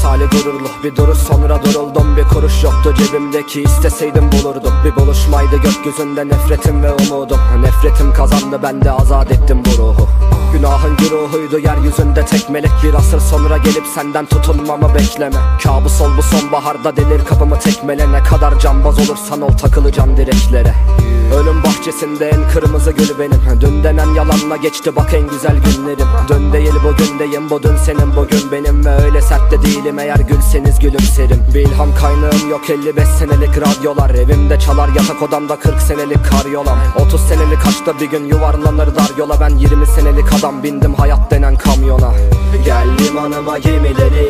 misali gururlu bir duruş sonra duruldum. Bir kuruş yoktu cebimdeki isteseydim bulurdum. Bir buluşmaydı gökyüzünde nefretim ve umudum. Nefretim kazandı ben de azat ettim bu ruhu. Günahın güruhuydu yeryüzünde tek melek. Bir asır sonra gelip senden tutunmamı bekleme Kabus ol bu sonbaharda delir kapımı tekmele Ne kadar cambaz olursan ol takılacaksın direklere. Ölüm bahçesinde en kırmızı gül benim. Dün denen yalanla geçti bak en güzel günlerim. Dün değil bugündeyim bu dün senin bugün benim. Ve öyle sert de değilim eğer gülseniz gülümserim. Bir ilham kaynağım yok 55 senelik radyolar. Evimde çalar yatak odamda 40 senelik karyolam 30 senelik aşkta bir gün yuvarlanır dar yola. Ben 20 senelik adam bindim hayat denen kamyona. Gel limanıma gemileri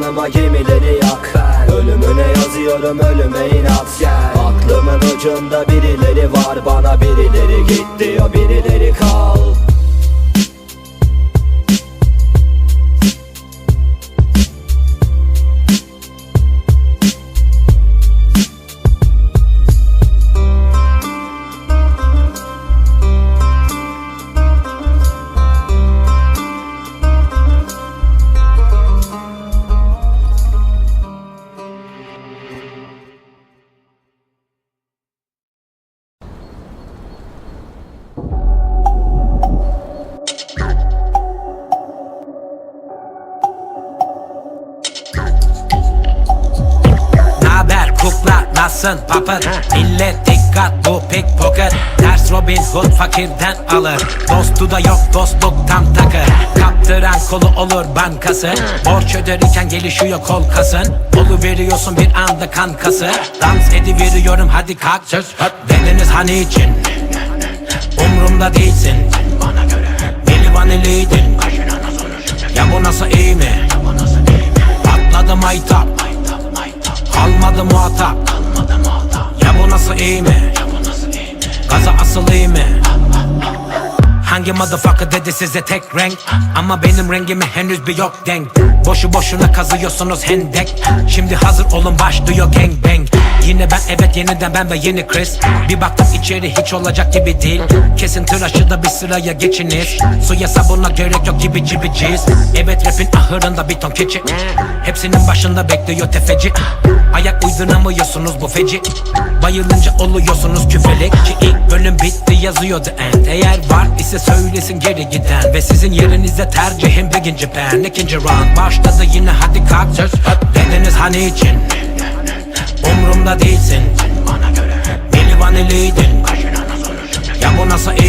Limanıma gemileri yak. Ölümüne yazıyorum ölüme inat gel. Aklımın ucunda birileri var bana birileri git diyor birileri kal Nasılsın papıt Millet dikkat bu pickpocket Ters Robin Hood fakirden alır. Dostu da yok dostluk tam takır Kaptıran kolu olur bankası. Borç öderken gelişiyor kol kasın. Olu veriyorsun bir anda kankası Dans ediveriyorum hadi kalk. Söz Dediniz hani için? Umrumda değilsin. Bana göre Deli vaniliydin Ya bu nasıl iyi mi? Patladım aytap Kalmadı muhatap. Ya bu nasıl iyi mi? Gaza asıl iyi mi? Hangi motherfucker dedi size tek renk? Ama benim rengime henüz bir yok denk Boşu boşuna kazıyorsunuz hendek. Şimdi hazır olun başlıyor gang bang. Yine ben evet yeniden ben ve yeni Chris. Bir baktım içeri hiç olacak gibi değil. Kesin tıraşı da bir sıraya geçiniz. Suya sabuna gerek yok gibi cibiciz Evet rapin ahırında bir ton keçi. Hepsinin başında bekliyor tefeci. Ayak uyduramıyorsunuz bu feci. Bayılınca oluyorsunuz küfelik Ki ilk bölüm bitti yazıyor the end. Eğer var ise söylesin geri giden. Ve sizin yerinizde tercihim birinci ben İkinci round başladı yine hadi kalk. Söz Dediniz hani için? Umrumda değilsin. Bana göre Deli vaniliydin. Ya bu nasıl iyi